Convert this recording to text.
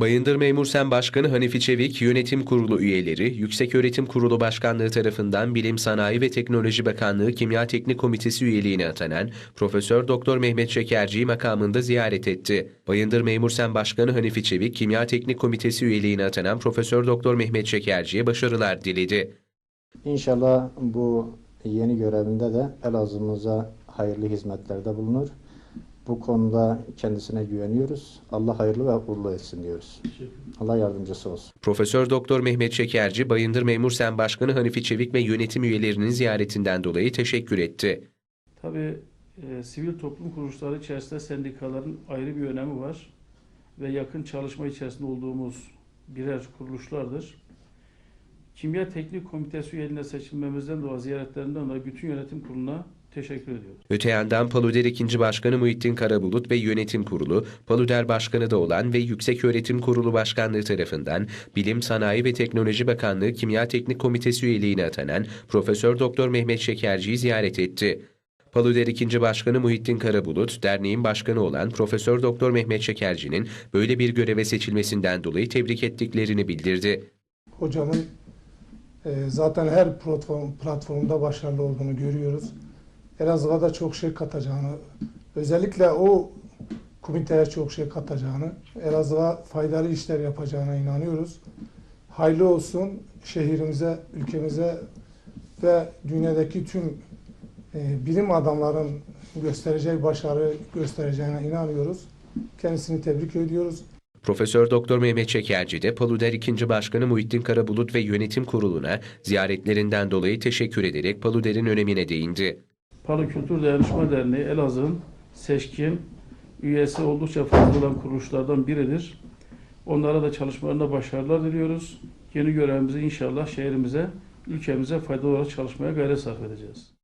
Bayındır Memur Sen Başkanı Hanifi Çevik, Yönetim Kurulu üyeleri, Yükseköğretim Kurulu Başkanlığı tarafından Bilim Sanayi ve Teknoloji Bakanlığı Kimya Teknik Komitesi üyeliğine atanan Profesör Doktor Mehmet Şekerci'yi makamında ziyaret etti. Bayındır Memur Sen Başkanı Hanifi Çevik, Kimya Teknik Komitesi üyeliğine atanan Profesör Doktor Mehmet Şekerci'ye başarılar diledi. İnşallah bu yeni görevinde de Elazığ'ımıza hayırlı hizmetlerde bulunur. Bu konuda kendisine güveniyoruz. Allah hayırlı ve uğurlu etsin diyoruz. Allah yardımcısı olsun. Profesör Doktor Mehmet Şekerci, Bayındır Memur Sen Başkanı Hanifi Çevik ve yönetim üyelerinin ziyaretinden dolayı teşekkür etti. Tabii e, sivil toplum kuruluşları içerisinde sendikaların ayrı bir önemi var ve yakın çalışma içerisinde olduğumuz birer kuruluşlardır. Kimya Teknik Komitesi üyeliğine seçilmemizden dolayı ziyaretlerinden dolayı bütün yönetim kuruluna teşekkür ediyoruz. Öte yandan Paluder 2. Başkanı Muhittin Karabulut ve Yönetim Kurulu, Paluder Başkanı da olan ve Yükseköğretim Kurulu Başkanlığı tarafından Bilim, Sanayi ve Teknoloji Bakanlığı Kimya Teknik Komitesi üyeliğine atanan Profesör Doktor Mehmet Şekerci'yi ziyaret etti. Paluder 2. Başkanı Muhittin Karabulut, derneğin başkanı olan Profesör Doktor Mehmet Şekerci'nin böyle bir göreve seçilmesinden dolayı tebrik ettiklerini bildirdi. hocamın e, zaten her platform, platformda başarılı olduğunu görüyoruz. Elazığ'a da çok şey katacağını, özellikle o komiteye çok şey katacağını, Elazığ'a faydalı işler yapacağına inanıyoruz. Hayırlı olsun şehrimize, ülkemize ve dünyadaki tüm e, bilim adamların göstereceği başarı göstereceğine inanıyoruz. Kendisini tebrik ediyoruz. Profesör Doktor Mehmet Şekerci de Paluder 2. Başkanı Muhittin Karabulut ve Yönetim Kurulu'na ziyaretlerinden dolayı teşekkür ederek Paluder'in önemine değindi. Palu Kültür Dayanışma Derneği Elazığ'ın seçkin, üyesi oldukça fazla olan kuruluşlardan biridir. Onlara da çalışmalarında başarılar diliyoruz. Yeni görevimizi inşallah şehrimize, ülkemize faydalı olarak çalışmaya gayret sarf edeceğiz.